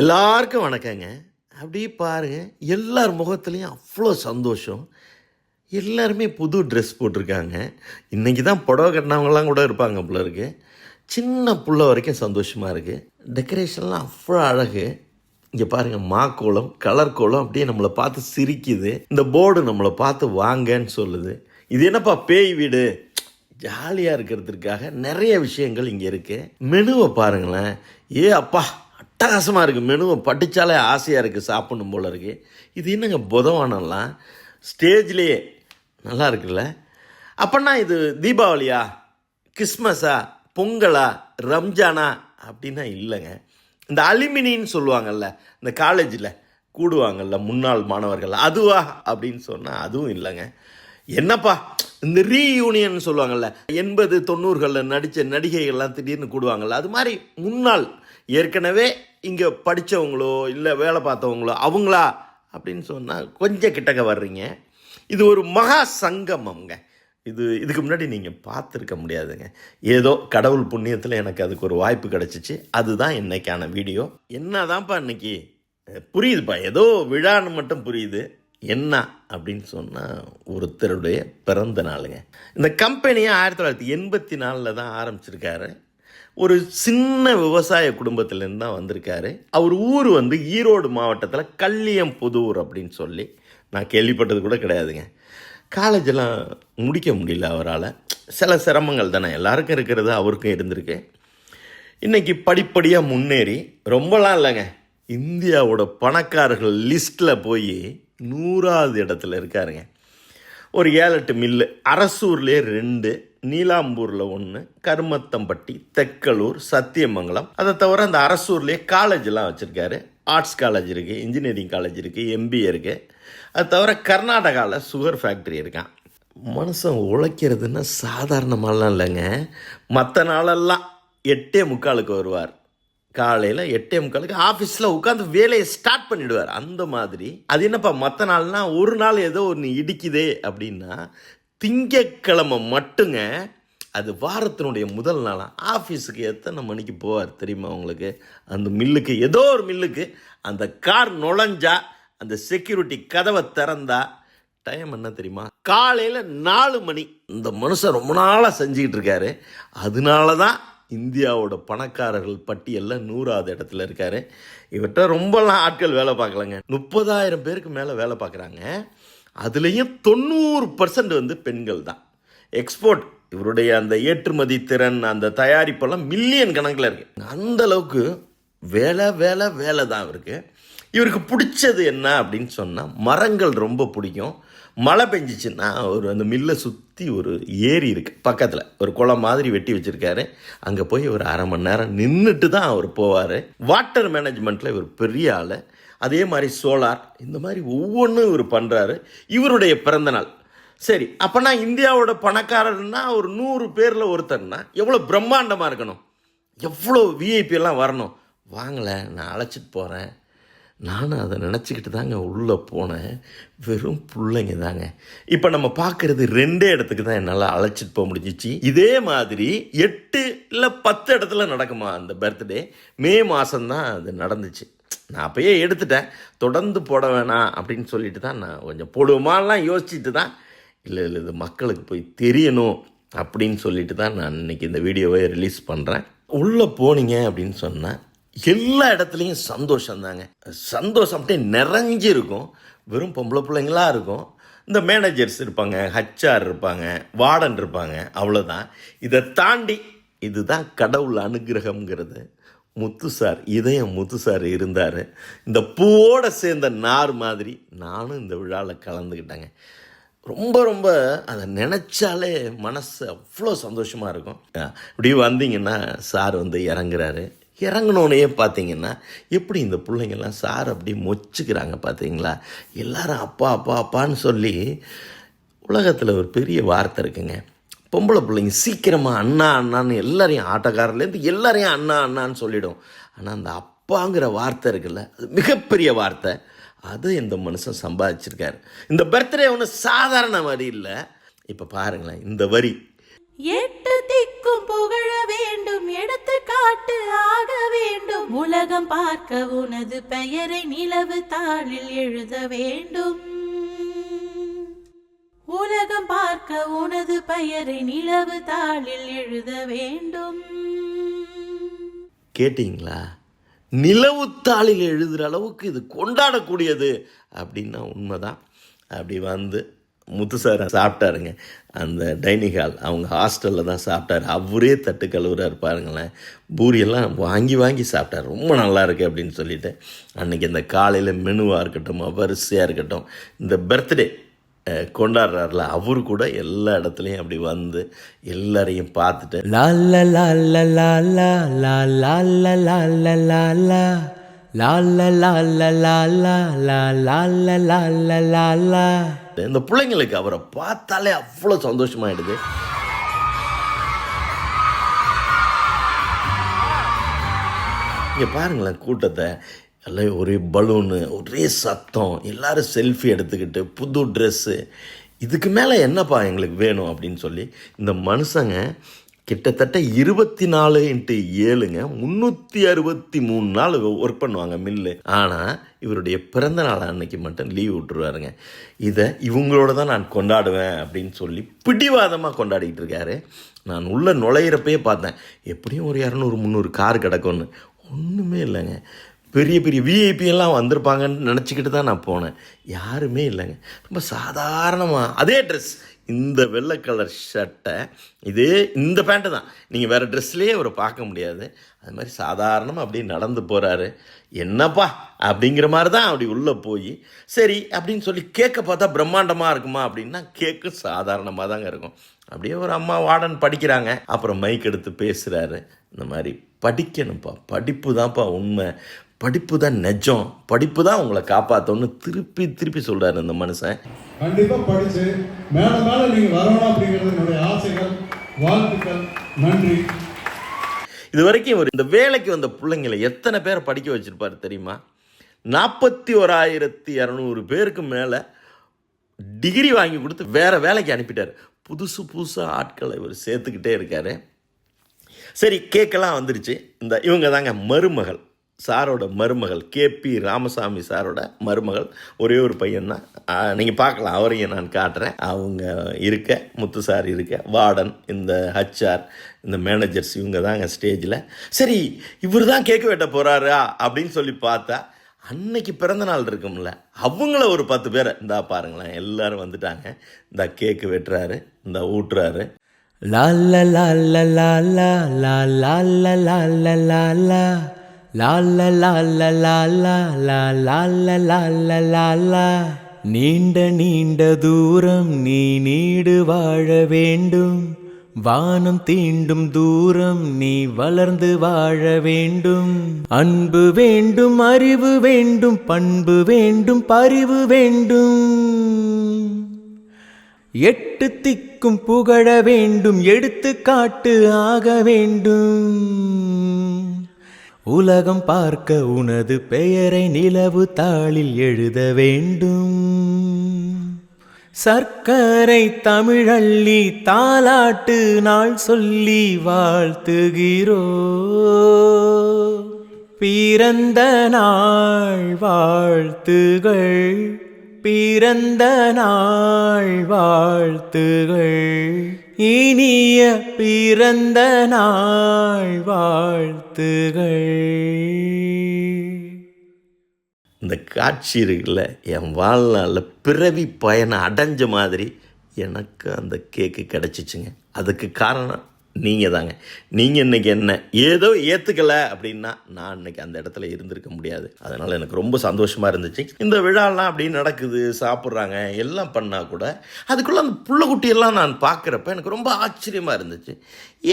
எல்லாருக்கும் வணக்கங்க. அப்படியே பாருங்கள் எல்லார் முகத்துலேயும் அவ்வளோ சந்தோஷம். எல்லாருமே புது ட்ரெஸ் போட்டிருக்காங்க. இன்றைக்கி தான் புடவை கட்டினவங்கலாம் கூட இருப்பாங்க போல இருக்கு. சின்ன புள்ள வரைக்கும் சந்தோஷமாக இருக்குது டெக்கரேஷன்லாம் அவ்வளோ அழகு. இங்கே பாருங்கள் மா கோலம் கலர் கோலம் அப்படியே நம்மளை பார்த்து சிரிக்குது. இந்த போர்டு நம்மளை பார்த்து வாங்கன்னு சொல்லுது. இது என்னப்பா பேய் வீடு? ஜாலியாக இருக்கிறதுக்காக நிறைய விஷயங்கள் இங்கே இருக்குது மெனுவை பாருங்களேன். ஏ அப்பா அட்டகாசமாக இருக்குது மெனுவை படித்தாலே ஆசையாக இருக்குது சாப்பிடணும் போல இருக்குது இது என்னங்க புதவானம்லாம்? ஸ்டேஜ்லேயே நல்லா இருக்குல்ல? அப்போன்னா இது தீபாவளியா? கிறிஸ்மஸா? பொங்கலா? ரம்ஜானா? அப்படின்னா இல்லைங்க. இந்த அலுமினின்னு சொல்லுவாங்கள்ல இந்த காலேஜில் கூடுவாங்கள்ல முன்னாள் மாணவர்கள். அதுவா? அப்படின்னு சொன்னால் அதுவும் இல்லைங்க. என்னப்பா? இந்த ரீயூனியன் சொல்லுவாங்கள்ல எண்பது தொண்ணூறுகளில் நடித்த நடிகைகள்லாம் திடீர்னு கூடுவாங்கள்ல அது மாதிரி முன்னாள் ஏற்கனவே இங்கே படித்தவங்களோ இல்லை வேலை பார்த்தவங்களோ அவங்களா அப்படின்னு சொன்னால் கொஞ்சம் கிட்டக்க வர்றீங்க. இது ஒரு மகா சங்கமம்ங்க. இது இதுக்கு முன்னாடி நீங்கள் பார்த்துருக்க முடியாதுங்க. ஏதோ கடவுள் புண்ணியத்தில் எனக்கு அதுக்கு ஒரு வாய்ப்பு கிடச்சிச்சு. அதுதான் இன்றைக்கான வீடியோ. என்னதான்ப்பா தான்ப்பா இன்றைக்கி புரியுதுப்பா. ஏதோ விழான்னு மட்டும் புரியுது. என்ன அப்படின்னு சொன்னால் ஒருத்தருடைய பிறந்த நாளுங்க. இந்த கம்பெனியை ஆயிரத்தி தொள்ளாயிரத்தி எண்பத்தி நாலில் தான் ஆரம்பிச்சிருக்காரு. ஒரு சின்ன விவசாய குடும்பத்திலேருந்து தான் வந்திருக்காரு. அவர் ஊர் வந்து ஈரோடு மாவட்டத்தில் கள்ளியம்புதூர் அப்படின்னு சொல்லி நான் கேள்விப்பட்டது கூட கிடையாதுங்க. காலேஜெல்லாம் முடிக்க முடியல அவரால். சில சிரமங்கள் தானே. எல்லாருக்கும் இருக்கிறது அவருக்கும் இருந்திருக்கு. இன்றைக்கி படிப்படியாக முன்னேறி ரொம்பலாம் இல்லைங்க. இந்தியாவோட பணக்காரர்கள் லிஸ்ட்டில் போய் நூறாவது இடத்துல இருக்காருங்க. ஒரு ஏழு எட்டு மில்லு. அரசூர்லேயே ரெண்டு. நீலாம்பூரில் ஒன்று கருமத்தம்பட்டி தெக்கலூர் சத்தியமங்கலம். அதை தவிர அந்த அரசூர்லேயே காலேஜெலாம் வச்சுருக்காரு. ஆர்ட்ஸ் காலேஜ் இருக்குது இன்ஜினியரிங் காலேஜ் இருக்குது எம்பிஏ இருக்குது அது தவிர கர்நாடகாவில் சுகர் ஃபேக்ட்ரி இருக்கான். மனுஷன் உழைக்கிறதுன்னா சாதாரணமாலாம் இல்லைங்க. மற்ற நாளெல்லாம் எட்டே முக்காலுக்கு வருவார். காலையில் எட்டே முக்காலுக்கு ஆஃபீஸில் உட்காந்து வேலையை ஸ்டார்ட் பண்ணிவிடுவார் அந்த மாதிரி. அது என்னப்பா மற்ற நாள்னா ஒரு நாள் ஏதோ ஒன்று இடிக்குதே அப்படின்னா திங்கக்கிழமை மட்டுங்க அது வாரத்தினுடைய முதல் நாளாக ஆஃபீஸுக்கு எத்தனை மணிக்கு போவார் தெரியுமா உங்களுக்கு? அந்த மில்லுக்கு ஏதோ ஒரு மில்லுக்கு. அந்த கார் நுழைஞ்சா அந்த செக்யூரிட்டி கதவை திறந்தா டைம் என்ன தெரியுமா? காலையில் நாலு மணி. இந்த மனுஷன் ரொம்ப நாளாக செஞ்சுக்கிட்டு இருக்காரு. அதனால தான் இந்தியாவோட பணக்காரர்கள் பட்டியலில் நூறாவது இடத்துல இருக்காரு. இவர்கிட்ட ரொம்பலாம் ஆட்கள் வேலை பார்க்கலங்க. முப்பதாயிரம் பேருக்கு மேலே வேலை பார்க்குறாங்க. அதுலேயும் தொண்ணூறு பர்சன்ட் வந்து பெண்கள் தான் எக்ஸ்போர்ட் இவருடைய அந்த ஏற்றுமதி திறன் அந்த தயாரிப்பெல்லாம் மில்லியன் கணக்கில் இருக்குது அந்த அளவுக்கு வேலை வேலை வேலை தான் இவருக்கு. இவருக்கு பிடிச்சது என்ன அப்படின்னு சொன்னால் மரங்கள் ரொம்ப பிடிக்கும். மழை பெஞ்சிச்சுன்னா ஒரு அந்த மில்லை சுற்றி ஒரு ஏரி இருக்குது பக்கத்தில். ஒரு குளம் மாதிரி வெட்டி வச்சுருக்காரு. அங்கே போய் ஒரு அரை மணி நேரம் நின்றுட்டு தான் அவர் போவார். வாட்டர் மேனேஜ்மெண்ட்டில் இவர் பெரிய ஆள். அதே மாதிரி சோலார் இந்த மாதிரி ஒவ்வொன்றும் இவர் பண்ணுறாரு இவருடைய பிறந்தநாள் சரி அப்போனா இந்தியாவோட பணக்காரர்னா ஒரு நூறு பேரில் ஒருத்தர்னா எவ்வளோ பிரம்மாண்டமாக இருக்கணும்? எவ்வளோ விஐபியெல்லாம் வரணும்? வாங்கலை நான் அழைச்சிட்டு போகிறேன் நானும் அதை நினச்சிக்கிட்டு தாங்க உள்ளே போனேன். வெறும் பிள்ளைங்க தாங்க. இப்போ நம்ம பார்க்குறது ரெண்டே இடத்துக்கு தான் என்னால் அழைச்சிட்டு போக முடிஞ்சிச்சு. இதே மாதிரி எட்டு இல்லை பத்து இடத்துல நடக்குமா அந்த பர்த்டே மே மாதம்தான் அது நடந்துச்சு. நான் அப்பயே எடுத்துட்டேன். தொடர்ந்து போட வேணாம் அப்படின்னு சொல்லிட்டு தான் நான் கொஞ்சம் போடுவோமாலாம் யோசிச்சுட்டு தான் இல்லை இல்லை இது மக்களுக்கு போய் தெரியணும் அப்படின்னு சொல்லிட்டு தான் நான் இன்னைக்கு இந்த வீடியோவை ரிலீஸ் பண்ணுறேன் உள்ளே போனீங்க அப்படின்னு சொன்னால் எல்லா இடத்துலையும் சந்தோஷம் தாங்க. சந்தோஷம் அப்படியே நிறைஞ்சு இருக்கும். வெறும் பொம்பளை பிள்ளைங்களா இருக்கும். இந்த மேனேஜர்ஸ் இருப்பாங்க ஹச்ஆர் இருப்பாங்க வார்டன் இருப்பாங்க அவ்வளோதான் இதை தாண்டி இதுதான் கடவுள் அனுகிரகம்ங்கிறது. முத்து சார் இதயம் முத்து சார் இருந்தார். இந்த பூவோட சேர்ந்த நார் மாதிரி நானும் இந்த விழாவில் கலந்துக்கிட்டேங்க ரொம்ப ரொம்ப அதை நினச்சாலே மனசு அவ்வளோ சந்தோஷமாக இருக்கும். இப்படி வந்தீங்கன்னா சார் வந்து இறங்குறாரு. இறங்கினோடனே பார்த்தீங்கன்னா எப்படி இந்த பிள்ளைங்கள்லாம் சார் அப்படி மொச்சுக்கிறாங்க பார்த்தீங்களா? எல்லாரும் அப்பா அப்பா அப்பான்னு சொல்லி உலகத்தில் ஒரு பெரிய வார்த்தை இருக்குங்க. பொம்பளை பிள்ளைங்க சீக்கிரமாக அண்ணா அண்ணான்னு எல்லாரையும் ஆட்டக்காரர்லேருந்து எல்லாரையும் அண்ணா அண்ணான்னு சொல்லிடும். ஆனால் அந்த அப்பாங்கிற வார்த்தை இருக்குல்ல அது மிகப்பெரிய வார்த்தை. அது இந்த மனுஷன் சம்பாதிச்சிருக்காரு. இந்த பர்த்டே ஒன்றும் சாதாரண வரி இல்லை. இப்போ பாருங்களேன் இந்த வரி. எட்டு திக்கும் புகழ வேண்டும் எடுத்து காட்டு ஆக வேண்டும். உலகம் உலகம் பார்க்க உனது பெயரை நிலவு தாளில் எழுத வேண்டும். உலகம் பார்க்க உனது பெயரை நிலவு தாளில் எழுத வேண்டும். கேட்டிங்களா? நிலவுத்தாளில் எழுதுகிற அளவுக்கு இது கொண்டாடக்கூடியது அப்படின்னா உண்மைதான். அப்படி வந்து முத்து சார் சாப்பிட்டாருங்க. அந்த டைனிங் ஹால் அவங்க ஹாஸ்டலில் தான் சாப்பிட்டாரு. அவரே தட்டு கழுவுறாரு பாருங்களேன். பூரியெல்லாம் வாங்கி வாங்கி சாப்பிட்டார். ரொம்ப நல்லா இருக்கு அப்படின்னு சொல்லிட்டு. அன்னைக்கு இந்த காலையில் மெனுவாக இருக்கட்டும் வரிசையாக இருக்கட்டும் இந்த பர்த்டே கொண்டாடுறாருல அவரு கூட எல்லா இடத்துலையும் அப்படி வந்து எல்லாரையும் பார்த்துட்டு லால்ல லால்ல லாலா லால்ல லால்ல லாலா லால்ல லால்ல லாலா லால்ல லால்ல லாலா இந்த பிள்ளைங்களுக்கு அவரை பார்த்தாலே அவ்வளோ சந்தோஷமாயிடுது இங்கே பாருங்களேன் கூட்டத்தை எல்லாம் ஒரே பலூனு ஒரே சத்தம் எல்லாரும் செல்ஃபி எடுத்துக்கிட்டு புது ட்ரெஸ்ஸு இதுக்கு மேலே என்னப்பா எங்களுக்கு வேணும் அப்படின்னு சொல்லி இந்த மனுஷங்க கிட்டத்தட்ட இருபத்தி நாலு இன்ட்டு ஏழுங்க முந்நூற்றி அறுபத்தி மூணு நாள் ஒர்க் பண்ணுவாங்க மில்லு ஆனால் இவருடைய பிறந்த நாள் அன்னைக்கு மட்டும் லீவ் விட்டுருவாருங்க. இதை இவங்களோட தான் நான் கொண்டாடுவேன் அப்படின்னு சொல்லி பிடிவாதமாக கொண்டாடிக்கிட்டு இருக்காரு. நான் உள்ளே நுழையிறப்பே பார்த்தேன் எப்படியும் ஒரு இரநூறு முந்நூறு கார் கிடக்கும்னு. ஒன்றுமே இல்லைங்க. பெரிய பெரிய விஐபி எல்லாம் வந்திருப்பாங்கன்னு நினச்சிக்கிட்டு தான் நான் போனேன். யாருமே இல்லைங்க. ரொம்ப சாதாரணமாக அதே ட்ரெஸ் இந்த வெள்ளை கலர் ஷர்ட்டை இதே இந்த பேண்ட்டு தான். நீங்கள் வேறு ட்ரெஸ்லேயே அவரை பார்க்க முடியாது. அது மாதிரி சாதாரணமாக அப்படியே நடந்து போகிறாரு என்னப்பா அப்படிங்கிற மாதிரி தான் அப்படி உள்ளே போய் சரி அப்படின்னு சொல்லி கேட்க பார்த்தா பிரம்மாண்டமாக இருக்குமா அப்படின்னா கேக்கு சாதாரணமாக தாங்க இருக்கும். அப்படியே ஒரு அம்மா வார்டன் படிக்கிறாங்க. அப்புறம் மைக் எடுத்து பேசுகிறாரு இந்த மாதிரி படிக்கணும்ப்பா படிப்பு தான்ப்பா உண்மை. படிப்பு தான் நெஜம் படிப்பு தான் உங்களை காப்பாற்றணும்னு திருப்பி திருப்பி சொல்கிறாரு இந்த மனுஷன். கண்டிப்பா படிச்சு மேல மேல நீங்க வரணும் அப்படிங்கிறது என்னுடைய ஆசைகள் வாழ்த்துக்கள் நன்றி. இது வரைக்கும் ஒரு இந்த வேலைக்கு வந்த பிள்ளைங்களை எத்தனை பேரை படிக்க வச்சிருப்பாரு தெரியுமா? நாற்பத்தி ஓராயிரத்தி இரநூறு பேருக்கு மேலே டிகிரி வாங்கி கொடுத்து வேற வேலைக்கு அனுப்பிட்டார். புதுசு புதுசாக ஆட்களை இவர் சேர்த்துக்கிட்டே இருக்காரு. சரி கேக்கெல்லாம் வந்துருச்சு. இந்த இவங்க தாங்க மருமகள். சாரோட மருமகள் கேபி ராமசாமி சாரோட மருமகள் ஒரே ஒரு பையன் தான் நீங்கள் பார்க்கலாம் அவரையும் நான் காட்டுறேன். அவங்க இருக்க முத்து சார் இருக்க வார்டன் இந்த ஹச்ஆர் இந்த மேனேஜர்ஸ் இவங்க தாங்க ஸ்டேஜில். சரி இவர் தான் கேக்கு வெட்ட போகிறாரா அப்படின்னு சொல்லி பார்த்தா அன்னைக்கு பிறந்த நாள் இருக்கும்ல அவங்கள ஒரு பத்து பேரை இந்தா பாருங்களேன் எல்லாரும் வந்துட்டாங்க. இந்த கேக்கு வெட்டுறாரு இந்த ஊட்டுறாரு. La லா la la la லா la la la la லால்ல லால்ல லால்லா லால்ல லால்ல லால்லா நீண்ட நீண்ட தூரம் நீ நீடு வாழ வேண்டும் வானம் தீண்டும் தூரம் நீ வளர்ந்து வாழ வேண்டும் அன்பு வேண்டும் அறிவு வேண்டும் பண்பு வேண்டும் பரிவு வேண்டும் எட்டு திக்கும் புகழ வேண்டும் எடுத்து காட்டு ஆக வேண்டும் உலகம் பார்க்க உனது பெயரை நிலவு தாளில் எழுத வேண்டும். சர்க்கரை தமிழள்ளி தாலாட்டு நாள் சொல்லி வாழ்த்துகிறோ. பிறந்த நாள் வாழ்த்துகள் பிறந்த நாள் வாழ்த்துகள். இனிய பிறந்த நாள் வாழ்த்துகள். இந்த காட்சி இருக்குல்ல என் வாழ்நாளில் பிறவி பயனை அடைஞ்ச மாதிரி எனக்கு அந்த கேக்கு கிடச்சிச்சுங்க. அதுக்கு காரணம் நீங்கள் தாங்க நீங்கள் இன்னைக்கு என்ன ஏதோ ஏற்றுக்கலை அப்படின்னா நான் இன்னைக்கு அந்த இடத்துல இருந்திருக்க முடியாது. அதனால் எனக்கு ரொம்ப சந்தோஷமாக இருந்துச்சு. இந்த விழாலாம் அப்படி நடக்குது சாப்பிட்றாங்க எல்லாம் பண்ணால் கூட அதுக்குள்ளே அந்த புள்ளக்குட்டியெல்லாம் நான் பார்க்குறப்ப எனக்கு ரொம்ப ஆச்சரியமாக இருந்துச்சு.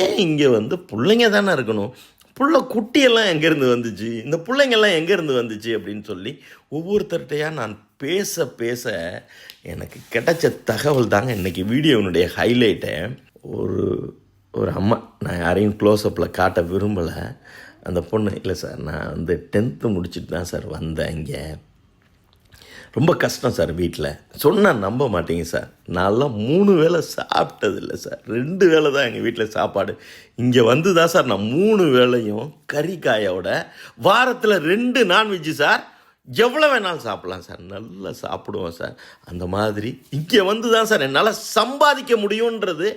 ஏன் இங்கே வந்து பிள்ளைங்க தானே இருக்கணும்? புள்ள குட்டியெல்லாம் எங்கேருந்து வந்துச்சு? இந்த பிள்ளைங்கெல்லாம் எங்கேருந்து வந்துச்சு அப்படின்னு சொல்லி ஒவ்வொருத்தர்கிட்டையாக நான் பேச பேச எனக்கு கிடைச்ச தகவல் தாங்க இன்றைக்கி வீடியோனுடைய ஹைலைட்டை ஒரு ஒரு அம்மா நான் யாரையும் க்ளோஸ்அப்பில் காட்ட விரும்பலை. அந்த பொண்ணு இல்லை சார் நான் வந்து டென்த்து முடிச்சுட்டு தான் சார் வந்தேன் இங்கே. ரொம்ப கஷ்டம் சார் வீட்டில் சொன்னால் நம்ப மாட்டீங்க சார் நான்லாம் மூணு வேளை சாப்பிட்டதில்லை சார் ரெண்டு வேளை தான் எங்கள் வீட்டில் சாப்பாடு. இங்கே வந்து தான் சார் நான் மூணு வேளையும் கறிக்காயோட வாரத்தில் ரெண்டு நான்வெஜ்ஜு சார் எவ்வளோ வேணாலும் சாப்பிட்லாம் சார் நல்லா சாப்பிடுவோம் சார் அந்த மாதிரி இங்கே வந்து தான் சார் என்னால் சம்பாதிக்க முடியுன்றது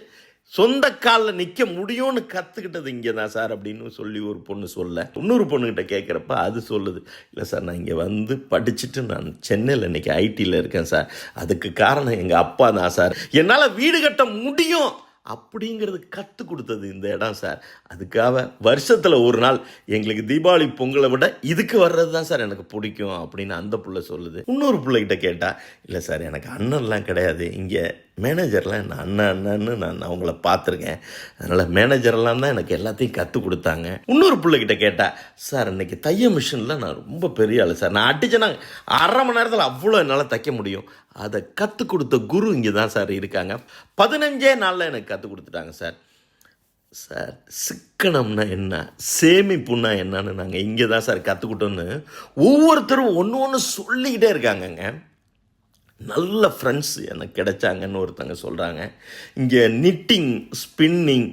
சொந்த காலில் நிற்க முடியும்னு கற்றுக்கிட்டது இங்கே தான் சார் அப்படின்னு சொல்லி ஒரு பொண்ணு சொல்ல. இன்னொரு பொண்ணுக்கிட்ட கேட்குறப்ப அது சொல்லுது இல்லை சார் நான் இங்கே வந்து படிச்சுட்டு நான் சென்னையில் இன்றைக்கி ஐடியில் இருக்கேன் சார். அதுக்கு காரணம் எங்கள் அப்பா தான் சார். என்னால் வீடு கட்ட முடியும். அப்படிங்கிறது கற்றுக் கொடுத்தது இந்த இடம் சார். அதுக்காக வருஷத்தில் ஒரு நாள் எங்களுக்கு தீபாவளி பொங்கலை விட இதுக்கு வர்றது தான் சார் எனக்கு பிடிக்கும் அப்படின்னு அந்த பிள்ளை சொல்லுது. இன்னொரு பிள்ளைகிட்ட கேட்டால் இல்லை சார் எனக்கு அண்ணன்லாம் கிடையாது. இங்கே மேனேஜர்லாம் என்ன அண்ணன் அண்ணன்னு நான் அவங்கள பார்த்துருக்கேன். அதனால் மேனேஜர்லாம் தான் எனக்கு எல்லாத்தையும் கற்றுக் கொடுத்தாங்க. இன்னொரு பிள்ளைகிட்ட கேட்டால் சார் இன்னைக்கு தைய மிஷினில் நான் ரொம்ப பெரிய ஆள் சார். நான் அடிச்சேன்னா அரை மணி நேரத்தில் அவ்வளோ என்னால் தைக்க முடியும். அதை கற்றுக் கொடுத்த குரு இங்கே தான் சார் இருக்காங்க. பதினஞ்சே நாளில் எனக்கு கற்றுக் கொடுத்துட்டாங்க சார். சார் சிக்கனம்னா என்ன? சேமிப்புன்னா என்னன்னு நாங்கள் இங்கே தான் சார் கற்றுக்கிட்டோன்னு ஒவ்வொருத்தரும் ஒன்று ஒன்று சொல்லிக்கிட்டே இருக்காங்கங்க. நல்ல ஃப்ரெண்ட்ஸ் எனக்கு கிடைச்சாங்கன்னு ஒருத்தங்க சொல்கிறாங்க இங்கே நிட்டிங் ஸ்பின்னிங்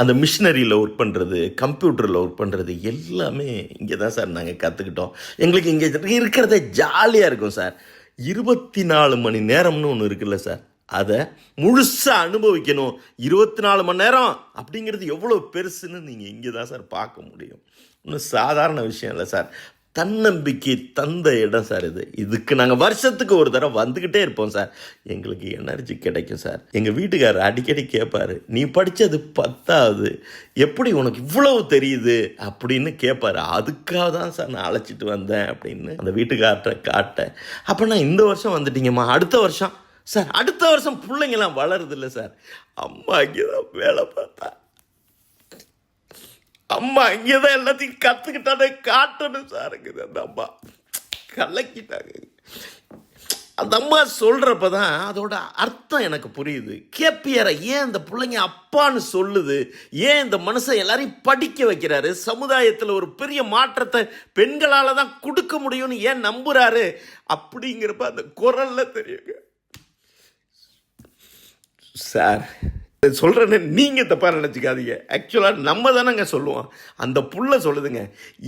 அந்த மிஷினரியில் ஒர்க் பண்ணுறது கம்ப்யூட்டரில் ஒர்க் பண்ணுறது எல்லாமே இங்கே தான் சார் நாங்கள் கற்றுக்கிட்டோம் எங்களுக்கு இங்கே இருக்கிறதே ஜாலியாக இருக்கும் சார் இருபத்தி நாலு மணி நேரம்னு ஒன்று இருக்குல்ல சார் அதை முழுசாக அனுபவிக்கணும். இருபத்தி நாலு மணி நேரம் அப்படிங்கிறது எவ்வளோ பெருசுன்னு நீங்கள் இங்கே தான் சார் பார்க்க முடியும். ஒன்றும் சாதாரண விஷயம் இல்லை சார் தன்னம்பிக்கை தந்த இடம் சார் இது. இதுக்கு நாங்கள் வருஷத்துக்கு ஒரு தடவை வந்துக்கிட்டே இருப்போம் சார். எங்களுக்கு எனர்ஜி கிடைக்கும் சார். எங்கள் வீட்டுக்காரர் அடிக்கடி கேட்பாரு நீ படித்தது பத்தாவது. எப்படி உனக்கு இவ்வளவு தெரியுது? அப்படின்னு கேட்பாரு அதுக்காக தான் சார் நான் அழைச்சிட்டு வந்தேன் அப்படின்னு அந்த வீட்டுக்கார்ட்ட காட்டேன். அப்போ நான் இந்த வருஷம் வந்துட்டீங்கம்மா. அடுத்த வருஷம். சார் அடுத்த வருஷம் பிள்ளைங்களாம் வளருது இல்லை சார். அம்மா இங்கே தான் வேலை பார்த்தா. அம்மா இங்கே தான் எல்லாத்தையும் கற்றுக்கிட்டானே காட்டணும் சாருங்குது அந்த அம்மா. கலக்கிட்டாங்க. அந்த அம்மா சொல்கிறப்ப தான் அதோட அர்த்தம் எனக்கு புரியுது. கேப்பியரை ஏன் இந்த பிள்ளைங்க அப்பான்னு சொல்லுது? ஏன் இந்த மனுஷன் எல்லாரையும் படிக்க வைக்கிறாரு? சமுதாயத்தில் ஒரு பெரிய மாற்றத்தை பெண்களால் தான் கொடுக்க முடியும்னு ஏன் நம்புகிறாரு அப்படிங்கிறப்ப அந்த குரலில் தெரியுங்க. சார் சொல்கிறேன்னு நீங்கள் தப்பாக நினச்சிக்காதீங்க. ஆக்சுவலாக நம்ம தானேங்க சொல்லுவோம். அந்த புள்ள சொல்லுதுங்க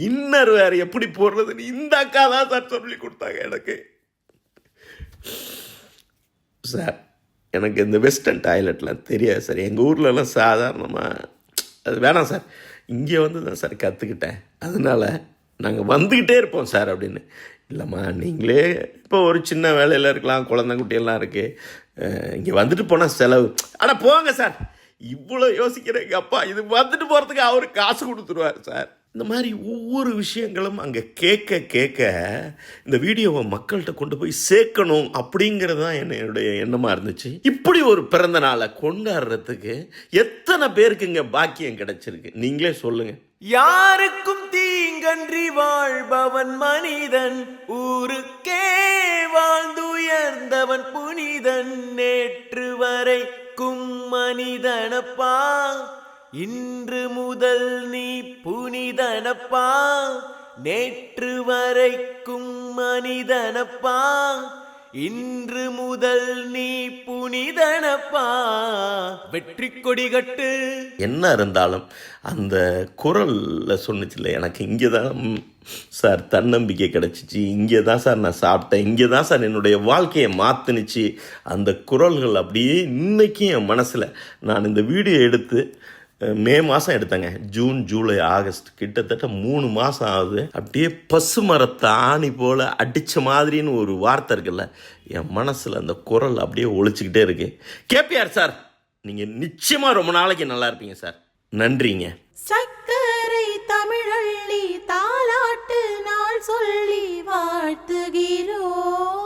இன்னர் வேறு எப்படி போடுறதுன்னு இந்த அக்கா தான் சார் சொல்லி கொடுத்தாங்க எனக்கு. சார் எனக்கு இந்த வெஸ்டர்ன் டாய்லெட்லாம் தெரியாது சார். எங்கள் ஊர்லலாம் சாதாரணமாக அது வேணாம் சார். இங்கே வந்து தான் சார் கற்றுக்கிட்டேன் அதனால் நாங்கள் வந்துக்கிட்டே இருப்போம் சார் அப்படின்னு. இல்லைம்மா நீங்களே இப்போ ஒரு சின்ன வேலையில் இருக்கலாம் குழந்தை குட்டியெல்லாம் இருக்குது இங்கே வந்துட்டு போனால் செலவு. ஆனால் போங்க சார். இவ்வளோ யோசிக்கிற அப்பா இது வந்துட்டு போகிறதுக்கு அவர் காசு கொடுத்துருவார் சார். இந்த மாதிரி ஒவ்வொரு விஷயங்களும் அங்கே கேட்க கேட்க இந்த வீடியோவை மக்கள்கிட்ட கொண்டு போய் சேர்க்கணும் அப்படிங்கிறது தான் என்னுடைய எண்ணமாக இருந்துச்சு. இப்படி ஒரு பிறந்த நாளை கொண்டாடுறதுக்கு எத்தனை பேருக்கு இங்கே பாக்கியம் கிடைச்சிருக்கு? நீங்களே சொல்லுங்கள் யாருக்கும் தீங்கன்றி வாழ்பவன் மனிதன். ஊருக்கே வாழ்ந்துயர்ந்தவன் புனிதன். நேற்று வரைக்கும் மனிதனப்பா. இன்று முதல் நீ புனிதனப்பா. நேற்று வரைக்கும் மனிதனப்பா. இன்று முதல் நீ புனிதனப்பா. வெற்றி கொடி கட்டு. என்ன இருந்தாலும் அந்த குரலில் சொன்னுச்சுல எனக்கு இங்கே தான் சார் தன்னம்பிக்கை கிடச்சிச்சு. இங்கே தான் சார் நான் சாப்பிட்டேன். இங்கே தான் சார் என்னுடைய வாழ்க்கையை மாற்றுனுச்சு அந்த குரல்கள் அப்படியே இன்றைக்கும் என் மனசில் நான் இந்த வீடியோ எடுத்து மே மாதம் எடுத்தேங்க. June July August. கிட்டத்தட்ட மூணு மாதம் ஆகுது. அப்படியே பசு மரத்தை ஆணி போல் அடித்த மாதிரின்னு ஒரு வார்த்தை இருக்குல்ல. என் மனசில் அந்த குரல் அப்படியே ஒழிச்சிக்கிட்டே இருக்கு. கேபிஆர் சார் நீங்கள் நிச்சயமாக ரொம்ப நாளைக்கு நல்லா இருப்பீங்க சார். நன்றிங்க. சக்கரை தமிழள்ளி தாலாட்டு நாள் சொல்லி வாழ்த்துகிறோம்.